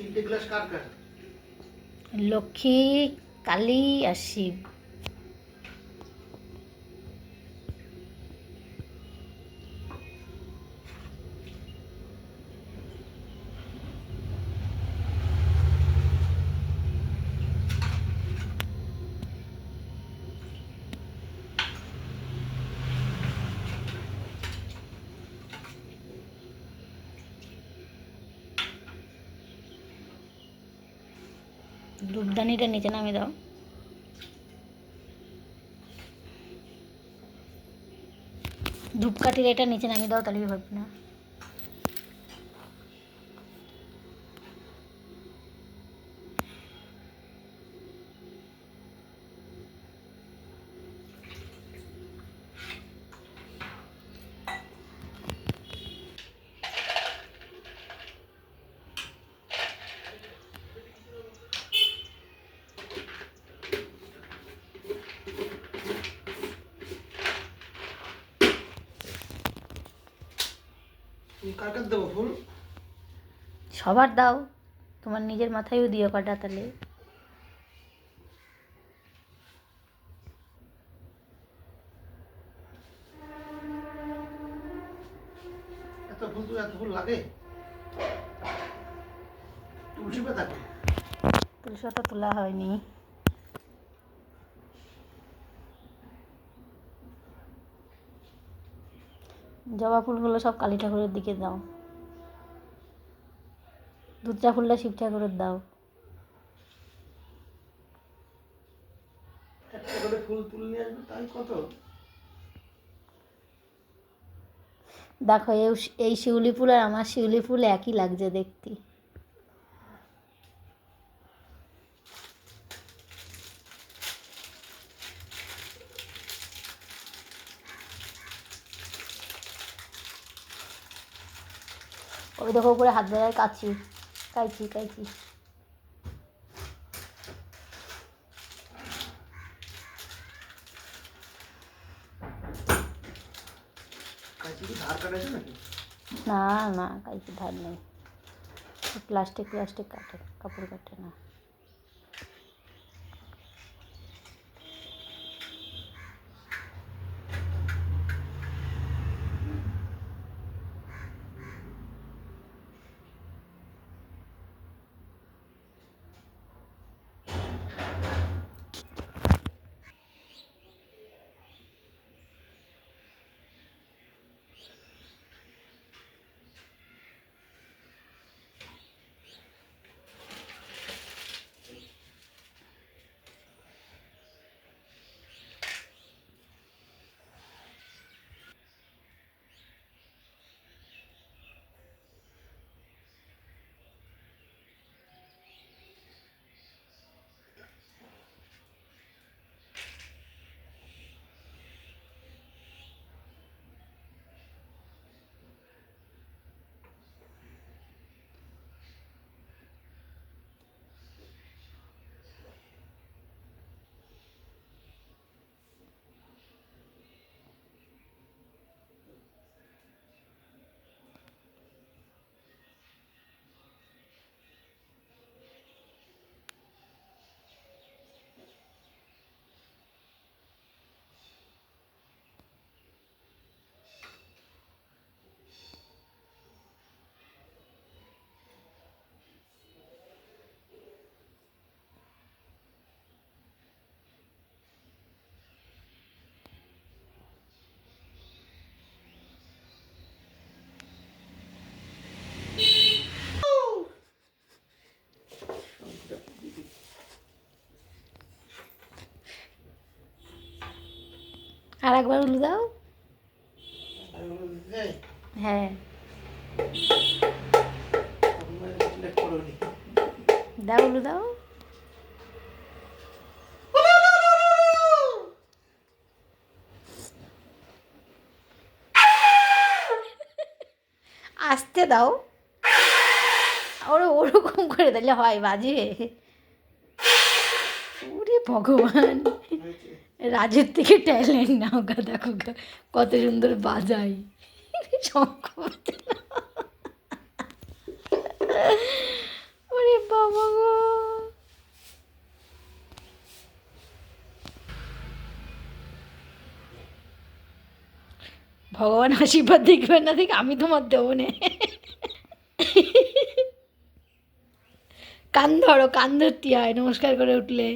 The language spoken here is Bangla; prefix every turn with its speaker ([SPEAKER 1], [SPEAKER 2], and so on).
[SPEAKER 1] তিনটে গ্লাস কার কার?
[SPEAKER 2] লক্ষ্মী কালী আর শিব। ধূপদানিটা নিচে নামিয়ে দাও। ধূপকাঠির এটা নিচে নামিয়ে দাও তাহলেই হবে না।
[SPEAKER 1] কার কার দেবো ফুল?
[SPEAKER 2] সবার দাও। তোমার নিজের মাথায়ও দিও কটা তাহলে
[SPEAKER 1] এত ফুল তো এত ফুল লাগে। তুলসী পাতা?
[SPEAKER 2] তুলসী পাতা তোলা হয়নি। জবা ফুলগুলো সব কালী ঠাকুরের দিকে দাও। দুধটা ফুলটা শিব ঠাকুরের দাও। দেখো এই এই শিউলি ফুল আর আমার শিউলি ফুল একই লাগছে দেখতে। ওই দেখো করে হাত দেওয়ার কাছি কাইছি কাইছি না না কাইছি ধার নেই। প্লাস্টিক প্লাস্টিক কাটে কাপড় কাটে না। আর একবার উলু দাও। হ্যাঁ। দাও উলু দাও। আসতে দাও। ওরা ওরকম করে দিলে হয় বাজে। ভগবান। রাজের থেকে ট্যালেন্ট নাও গা দেখো কত সুন্দর বাজাই। ওরে বাবা গো। ভগবান আশীর্বাদ দেখবেন না দেখ আমি তোমার দেবো নে। কান ধরো, কান ধরতে হয়, নমস্কার করে উঠলে।